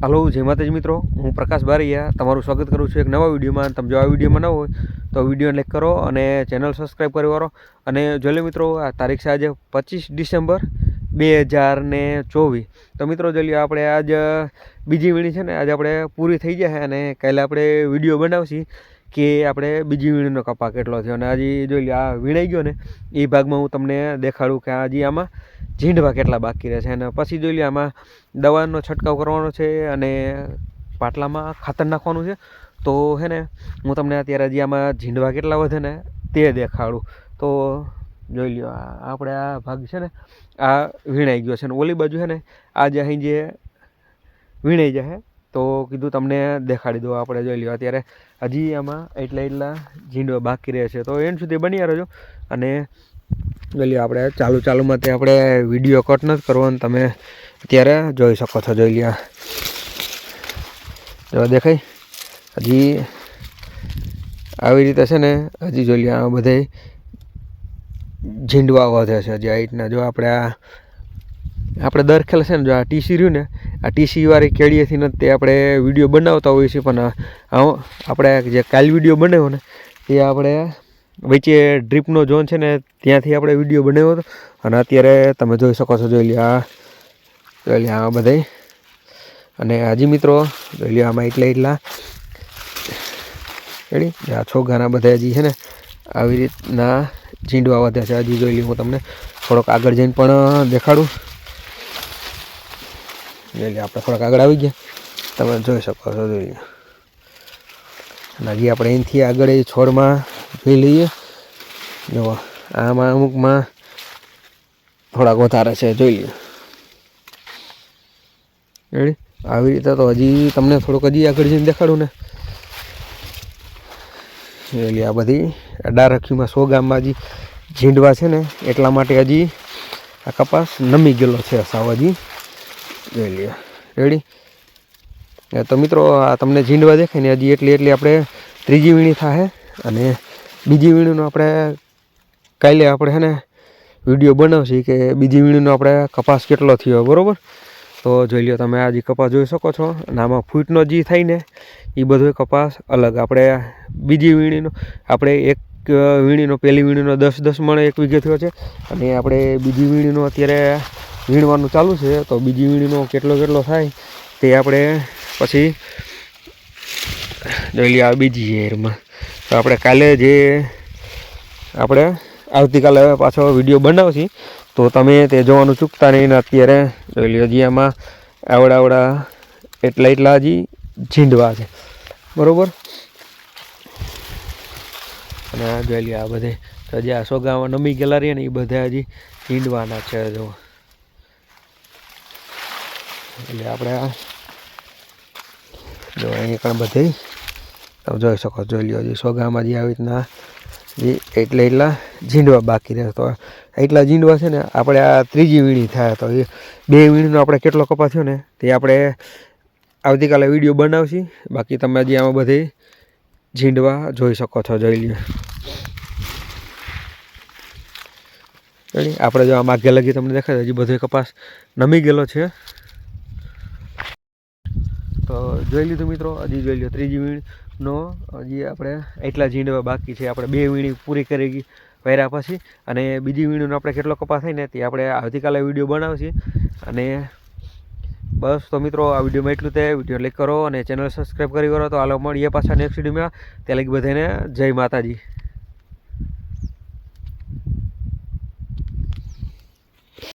Hello જય માતાજી મિત્રો. હું પ્રકાશ બારૈયા. તમારું સ્વાગત કરું છું એક નવા વિડીયોમાં. તમે જો આ વિડીયોમાં ન હોય, તો વીડિયો લાઈક કરો અને ચેનલ સબસ્ક્રાઈબ કરી વાળો. અને જોઈ મિત્રો, આ તારીખ છે આજે પચીસ ડિસેમ્બર બે હજાર ને ચોવીસ. તો મિત્રો, જોઈ આપણે આજ બીજી વીણી છે ને, આજે આપણે પૂરી થઈ જાય અને કાલે આપણે વીડિયો બનાવશી. કે આપણે બીજી વીણીનો કપા કેટલો થયો? અને હજી જોઈ લો આ વીણાઈ ગયો ને, એ ભાગમાં હું તમને દેખાડું કે હજી આમાં ઝીંડવા કેટલા બાકી રહે છે અને પછી જોઈ લો આમાં દવાનો છંટકાવ કરવાનો છે અને પાટલામાં ખાતર નાખવાનું છે. તો હે ને, હું તમને અત્યારે હજી આમાં ઝીંડવા કેટલા વધે ને, તે દેખાડું. તો જોઈ લ્યો આપણે આ ભાગ છે ને, આ વીણાઈ ગયો છે. ને ઓલી બાજુ છે ને, આ જે અહીં જે વીણાઈ જાય તો કીધું તમને દેખાડી દો આપણે જોઈ લ્યો. અત્યારે હજી આમાં એટલા એટલા ઝીંડવા બાકી રહે છે. તો એન્ડ સુધી બની રહેજો. અને જોઈ લ્યો, આપણે ચાલુ ચાલુમાં તે આપણે વીડિયો કટ નથી કરવાનો. તમે અત્યારે જોઈ શકો છો, જોઈ લ્યો. જો, દેખાય? હજી આવી રીતે છે ને, હજી જોઈ લ્યો, આ બધે ઝીંડવા વધે છે, હજી આ રીતના. જો, આપણે આ આપણે દર ખેલ છે ને જો આ ટીસી રહ્યું ને, આ ટીસી વાળી કેળીએથી નથી તે આપણે વીડિયો બનાવતા હોઈએ છીએ, પણ આપણે જે કાલ વીડિયો બનાવ્યો ને, એ આપણે વચ્ચે ડ્રીપનો ઝોન છે ને, ત્યાંથી આપણે વીડિયો બનાવ્યો હતો. અને અત્યારે તમે જોઈ શકો છો, જોઈ આ જોઈ લ્યો આ બધાય. અને હાજી મિત્રો, જોઈ લ્યો આમાં એટલા એટલા. એડી આ છોગાના બધા હજી છે ને, આવી રીતના ઝીંડવા વધ્યા છે. હજી જોઈ લઉં હું તમને, થોડોક આગળ જઈને પણ દેખાડું. લ્યો આપણે થોડાક આગળ આવી ગયા. તમે જોઈ શકો છો, જોઈ અને હજી આપણે અહીંથી આગળ એ છોડમાં જોઈ લઈએ. જો આમાં અમુકમાં થોડાક વધારે છે, જોઈ લઈએ રેડી આવી રીતે તો હજી તમને થોડુંક હજી આગળ જઈને દેખાડું ને. લ્યો આ બધી. ડારખીમાં સો ગામમાં હજી ઝીંડવા છે ને, એટલા માટે હજી આ કપાસ નમી ગયેલો છે, સાવ હજી. જોઈ લઈએ. રેડી તો મિત્રો, આ તમને ઝીંડવા દેખાય ને, હજી એટલી એટલી આપણે ત્રીજી વીણી થાય અને બીજી વીણીનો આપણે કાલે આપણે છે ને વીડિયો બનાવશી કે બીજી વીણીનો આપણે કપાસ કેટલો થયો, બરાબર? તો જોઈ લો તમે આ કપાસ જોઈ શકો છો, અને આમાં ફૂટનો જે થાય ને એ બધો કપાસ અલગ. આપણે બીજી વીણીનો, આપણે એક વીણીનો, પહેલી વીણીનો દસ દસ મણ એક વીઘે થયો છે, અને આપણે બીજી વીણીનો અત્યારે વીણવાનું ચાલુ છે, તો બીજી વીણીનો કેટલો કેટલો થાય તે આપણે પછી જોઈ લઈએ આ બીજી એરમાં. તો આપણે કાલે જે આપણે આવતીકાલે હવે પાછો વીડિયો બનાવશી, તો તમે તે જોવાનું ચૂકતા નહીં અત્યારે જોઈ લ્યો હજી આમાં આવડા આવડા એટલા એટલા હજી ઝીંડવા છે. બરાબર? અને જોઈ લઈએ આ બધે. હજી આ સોગામાં નમી ગયેલા રહીએ ને, એ બધા હજી ઝીંડવાના છે, જો. એટલે આપણે આ જો અહીં પણ બધે તમે જોઈ શકો, જોઈ લ્યો હજી સોગામાં જે આવી રીતના જે એટલે એટલા ઝીંડવા બાકી રહે તો એટલા ઝીંડવા છે ને, આપણે આ ત્રીજી વીણી થાય તો એ બે વીણીનો આપણે કેટલો કપા થયો ને, તે આપણે આવતીકાલે વીડિયો બનાવશી. બાકી તમે હજી આમાં બધે ઝીંડવા જોઈ શકો છો, જોઈ લ્યો. આપણે જો આમ આગે લગી તમને દેખાય હજી બધો કપાસ નમી ગયેલો છે. તો જોઈ લીધું મિત્રો, હજી જોઈ લ્યો ત્રીજી વીણનો, હજી આપણે એટલા ઝીંડવા બાકી છે. આપણે બે વીણી પૂરી કરી ગઈ પહેર્યા પછી અને બીજી વીણીનો આપણે કેટલો કપાસ થાય ને તે આપણે આવતીકાલે વીડિયો બનાવશે. અને બસ તો મિત્રો, આ વિડીયોમાં એટલું તે વીડિયો લાઈક કરો અને ચેનલ સબસ્ક્રાઈબ કરી કરો. તો હાલો મળીએ પાછા નેક્સ્ટ વિડીયોમાં. ત્યાં લગી બધાને જય માતાજી.